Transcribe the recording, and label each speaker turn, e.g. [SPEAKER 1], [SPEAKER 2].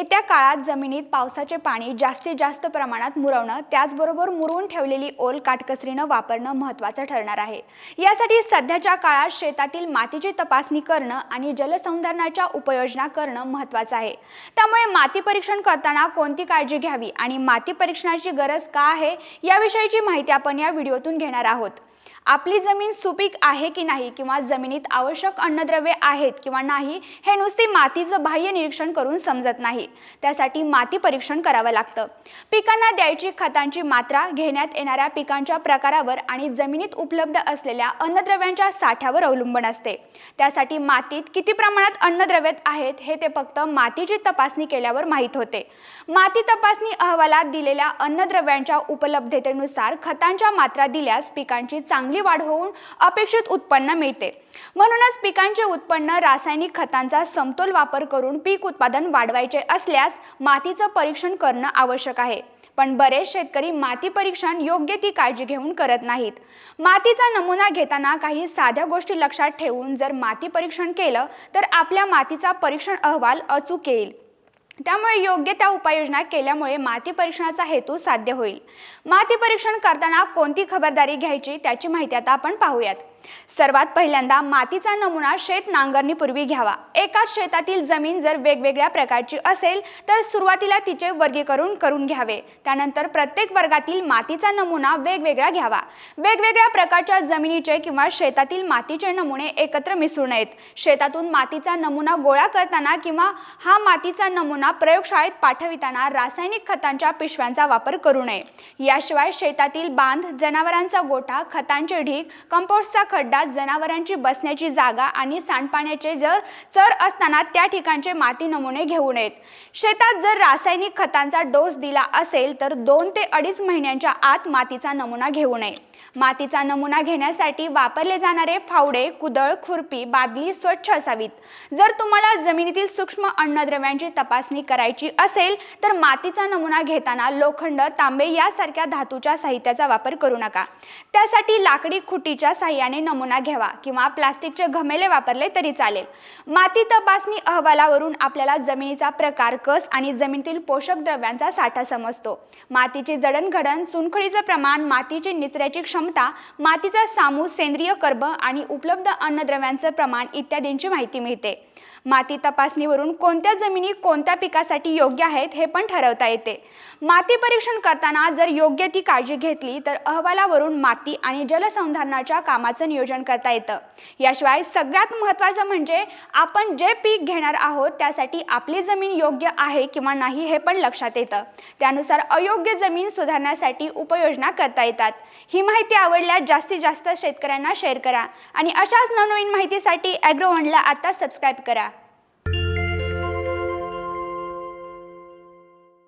[SPEAKER 1] येत्या काळात जमिनीत पावसाचे पाणी जास्तीत जास्त प्रमाणात मुरवणं त्याचबरोबर मुरवून ठेवलेली ओल काटकसरीनं वापरणं महत्त्वाचं ठरणार आहे. यासाठी सध्याच्या काळात शेतातील मातीची तपासणी करणं आणि जलसंधारणाच्या उपयोजना करणं महत्त्वाचं आहे. त्यामुळे माती परीक्षण करताना कोणती काळजी घ्यावी आणि माती परीक्षणाची गरज का आहे याविषयीची माहिती आपण या व्हिडिओतून घेणार आहोत. आपली जमीन सुपीक आहे की नाही किंवा जमिनीत आवश्यक अन्नद्रव्ये आहेत किंवा नाही हे नुसते मातीचं बाह्य निरीक्षण करून समजत नाही. त्यासाठी माती परीक्षण करावं लागतं. पिकांना द्यायची खतांची मात्रा घेण्यात येणाऱ्या पिकांच्या प्रकारावर आणि जमिनीत उपलब्ध असलेल्या अन्नद्रव्यांच्या साठ्यावर अवलंबून असते. त्यासाठी मातीत किती प्रमाणात अन्नद्रव्ये आहेत हे ते फक्त मातीची तपासणी केल्यावर माहीत होते. माती तपासणी अहवालात दिलेल्या अन्नद्रव्यांच्या उपलब्धतेनुसार खतांच्या मात्रा दिल्यास पिकांची चांगली वाढ होऊन अपेक्षित उत्पन्न मिळते. म्हणूनच पिकांचे उत्पन्न रासायनिक खतांचा समतोल वापर करून पीक उत्पादन वाढवायचे असल्यास मातीचं परीक्षण करणं आवश्यक आहे. पण बरेच शेतकरी माती परीक्षण योग्य ती काळजी घेऊन करत नाहीत. मातीचा नमुना घेताना काही साध्या गोष्टी लक्षात ठेवून जर माती परीक्षण केलं तर आपल्या मातीचा परीक्षण अहवाल अचूक येईल. त्यामुळे योग्य त्या उपाययोजना केल्यामुळे माती परीक्षणाचा हेतू साध्य होईल. माती परीक्षण करताना कोणती खबरदारी घ्यायची त्याची माहिती आता आपण पाहूयात. सर्वात पहिल्यांदा मातीचा नमुना शेत नांगरणीपूर्वी घ्यावा. एकाच शेतातील जमीन जर वेगवेगळ्या प्रकारची असेल तर सुरुवातीला तिचे वर्गीकरण करून घ्यावे. त्यानंतर प्रत्येक वर्गातील मातीचा नमुना वेगवेगळा घ्यावा. वेगवेगळ्या प्रकारच्या जमिनीचे किंवा शेतातील मातीचे नमुने एकत्र मिसळू नयेत. शेतातून मातीचा नमुना गोळा करताना किंवा हा मातीचा नमुना प्रयोगशाळेत पाठविताना रासायनिक खतांच्या पिशव्यांचा वापर करू नये. याशिवाय शेतातील बांध जनावरांचा गोठा खतांचे ढीग कंपोस्टचा खड्डा जनावरांची बसण्याची जागा आणि सांडपाण्याचे जर चर असताना त्या ठिकाणचे माती नमुने घेऊ नयेत शेतात जर रासायनिक खतांचा डोस दिला असेल तर दोन ते अडीच महिन्यांच्या आत मातीचा नमुना घेऊ नये. मातीचा नमुना घेण्यासाठी वापरले जाणारे फावडे कुदळ खुरपी बादली स्वच्छ असावीत. जर तुम्हाला जमिनीतील सूक्ष्म अन्नद्रव्यांची तपासणी करायची असेल तर मातीचा नमुना घेताना लोखंड तांबे यासारख्या धातूच्या साहित्याचा वापर करू नका. त्यासाठी लाकडी खुटीच्या साह्याने नमुना घ्यावा किंवा प्लास्टिकचे घमेले वापरले तरी चालेल. माती तपासणी अहवालावरून आपल्याला जमिनीचा प्रकार कस आणि जमिनीतील पोषक द्रव्यांचा साठा समजतो. मातीची जडणघडण चुनखडीचं प्रमाण मातीची निचऱ्याची क्षमता मातीचा सामू सेंद्रिय कर्ब आणि उपलब्ध अन्नद्रव्यांचं प्रमाण इत्यादींची माहिती मिळते. माती तपासणीवरून कोणत्या जमिनी कोणत्या पिकासाठी योग्य आहेत हे पण ठरवता येते. माती परीक्षण करताना जर योग्य ती काळजी घेतली तर अहवालावरून माती आणि जलसंधारणाच्या कामाचं नियोजन करता येतं. याशिवाय सगळ्यात महत्त्वाचं म्हणजे आपण जे पीक घेणार आहोत त्यासाठी आपली जमीन योग्य आहे किंवा नाही हे पण लक्षात येतं. त्यानुसार अयोग्य जमीन सुधारण्यासाठी उपाययोजना करता येतात. ही माहिती आवडल्यास जास्तीत जास्त शेतकऱ्यांना शेअर करा. आणि अशाच नवनवीन माहितीसाठी ॲग्रोवनला आता सबस्क्राईब करा. Parcará.